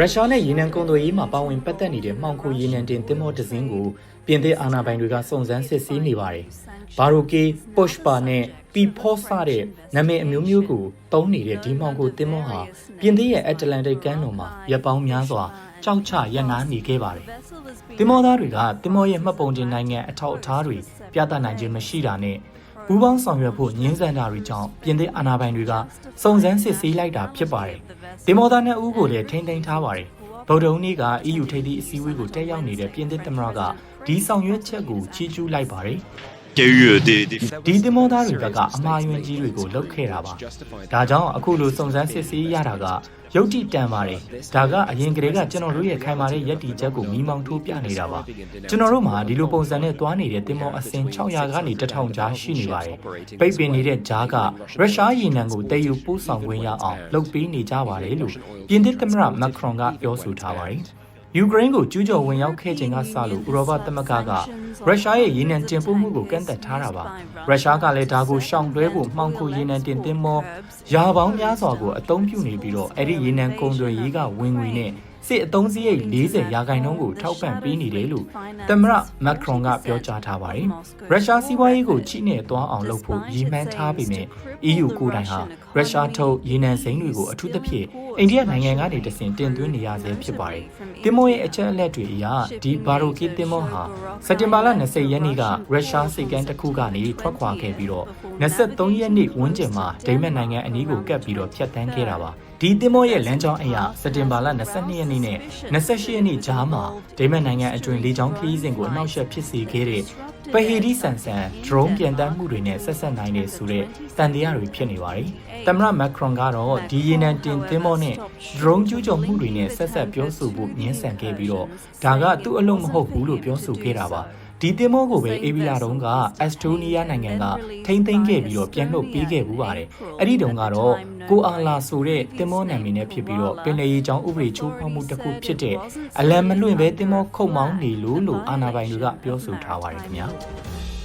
ရုရှားနဲ့ရေနံကုန်သွယ်ရေးမှာပါဝင်ပတ်သက်နေတဲ့မှောင်ခိုရေနံတင်သင်္ဘောတစ်စင်းကိုပြင်သစ်အာဏာပိုင်တွေကစုံစမ်းစစ်ဆေးနေပါတယ်။ဘာရိုကေပုရှ်ပါနဲ့ပီဖော့စတဲ့နာမည်အမျိုးမျိုးကိုတုံးနေတဲ့ဒီမှောင်ခိုသင်္ဘောဟာပြင်သစ်ရဲ့အတ္တလန်တိတ်ကမ်းလွန်မှာရပ်ပေါင်းများစွာကြောက်ချရပ်နားနေခဲ့ပါတယ်။သင်္ဘောသားတွေကသင်္ဘောရဲ့မှတ်ပုံတင်နိုင်ငံအထောက်အထားတွေပြသနိုင်ခြင်းမရှိတာနဲ့ ပူးပေါင်းဆောင်ရွက်ဖို့ညှင်းဆန်တာတွေကြောင့်ပြင်သစ်အာဏာပိုင်တွေကစုံစမ်းစစ်ဆေးလိုက်တာဖြစ်ပါတယ်။ဒီမော်သားနှစ်ဦးကိုလည်းထိန်းသိမ်းထားပါတယ်။ဗုဒ္ဓဟူးနေ့က EU ထိပ်သီးအစည်းအဝေးကိုတက်ရောက်နေတဲ့ပြင်သစ်သမ္မတကဒီဆောင်ရွက်ချက်ကိုချီးကျူးလိုက်ပါတယ်။ Il y a eu euh, des, des... ဒီသင်္ဘောသားတွေဘက်ကအမှားယွင်းကြီးတွေကိုလုပ်ခဲ့တာပါ။ဒါကြောင့်အခုလိုစုံစမ်းစစ်ဆေးရတာက ရုပ်တိတန်ပါတယ်။ဒါကအရင်ကတည်းကကျွန်တော်တို့ရဲ့ခိုင်မာတဲ့ယက်တီချက်ကိုမိမောင်းထိုးပြနေတာပါ။ကျွန်တော်တို့မှာဒီလိုပုံစံနဲ့သွားနေတဲ့သင်္ဘောအစင်600ကနေ1000ကြားရှိနေပါတယ်။ပိတ်ပင်နေတဲ့ဂျားကရုရှားရေနံကိုတည်ယူပို့ဆောင်ခွင့်ရအောင်လုပ်ပေးနေကြပါတယ်လို့ပြင်သစ်သမ္မတမက်ခရွန်ကပြောဆိုထားပါတယ်။ ယူကရိန်းကိုကျူးကျော်ဝင်ရောက်ခဲ့ချိန်ကစလို့ဥရောပသမဂ္ဂကရုရှားရဲ့ရေနံတင်ပို့မှုကိုကန့်သက်ထားတာပါရုရှားကလည်းဒါကိုရှောင်လွှဲဖို့မှောင်ခိုရေနံတင်သင်းမောရာပေါင်းများစွာကိုအသုံးပြုနေပြီးတော့အဲ့ဒီရေနံကုန်သွယ်ရေးကဝင်ငွေနဲ့စစ်အသုံးစရိတ်40ရာခိုင်နှုန်းကိုထောက်ပံ့ပေးနေတယ်လို့သမ္မတမက်ခရွန်ကပြောကြားထားပါတယ်ရုရှားစီးပွားရေးကိုချိနဲ့သွားအောင်လုပ်ဖို့ရည်မှန်းထားပေမဲ့ EU ကိုယ်တိုင်ဟာရုရှားထုတ်ရေနံစိမ်းတွေကိုအထူးသဖြင့် အိန္ဒိယနိုင်ငံကနေတဆင့်တင်သွင်းနေရဆဲဖြစ်ပါတယ်။တင်မောရဲ့အချက်အလက်တွေအရဒီဘာရိုကီတင်မောဟာစက်တင်ဘာလ20ရက်နေ့ကရုရှားစိတ်ကမ်းတစ်ခုကနေထွက်ခွာခဲ့ပြီးတော့23ရက်နေ့ဝန်းကျင်မှာဒိမတ်နိုင်ငံအနီးကိုကပ်ပြီးတော့ဖျက်ဆီးခဲ့တာပါ။ဒီတင်မောရဲ့လမ်းကြောင်းအရစက်တင်ဘာလ22ရက်နေ့နဲ့28ရက်နေ့ကြားမှာဒိမတ်နိုင်ငံအတွင်းလေကြောင်းခရီးစဉ်ကိုအနှောက်အယှက်ဖြစ်စေခဲ့တဲ့ ပဟီဒီဆန်ဆန် drone ပြန်တမ်းမှုတွေနဲ့ဆက်ဆက်နိုင်တယ်ဆိုတဲ့တန်တရားတွေဖြစ်နေပါတယ်။သမ္မတမက်ခရွန်ကတော့ဒီရေနံတင်သင်းမောနဲ့ drone ကျူးကျော်မှုတွေနဲ့ဆက်ဆက်ပြောဆိုဖို့ညှင်းဆန်ခဲ့ပြီးတော့ဒါကသူ့အလုံးမဟုတ်ဘူးလို့ပြောဆိုခဲ့တာပါ။ ဒီတင်မောကိုပဲအေဘီလာတုန်းကအက်စတိုးနီးယားနိုင်ငံကထိမ့်သိမ်းခဲ့ပြီးတော့ပြန်လွှတ်ပေးခဲ့ဘူးပါတယ်။အဲ့ဒီတုန်းကတော့ကိုအာလာဆိုတဲ့တင်မောနာမည်နဲ့ဖြစ်ပြီးတော့ပင်လယ်ရေးကြောင်းဥပဒေချိုးဖောက်မှုတစ်ခုဖြစ်တဲ့အလံမလွင့်ပဲတင်မောခုတ်မောင်းနေလို့လို့အာနာပိုင်တွေကပြောဆိုထားပါတယ်ခင်ဗျာ။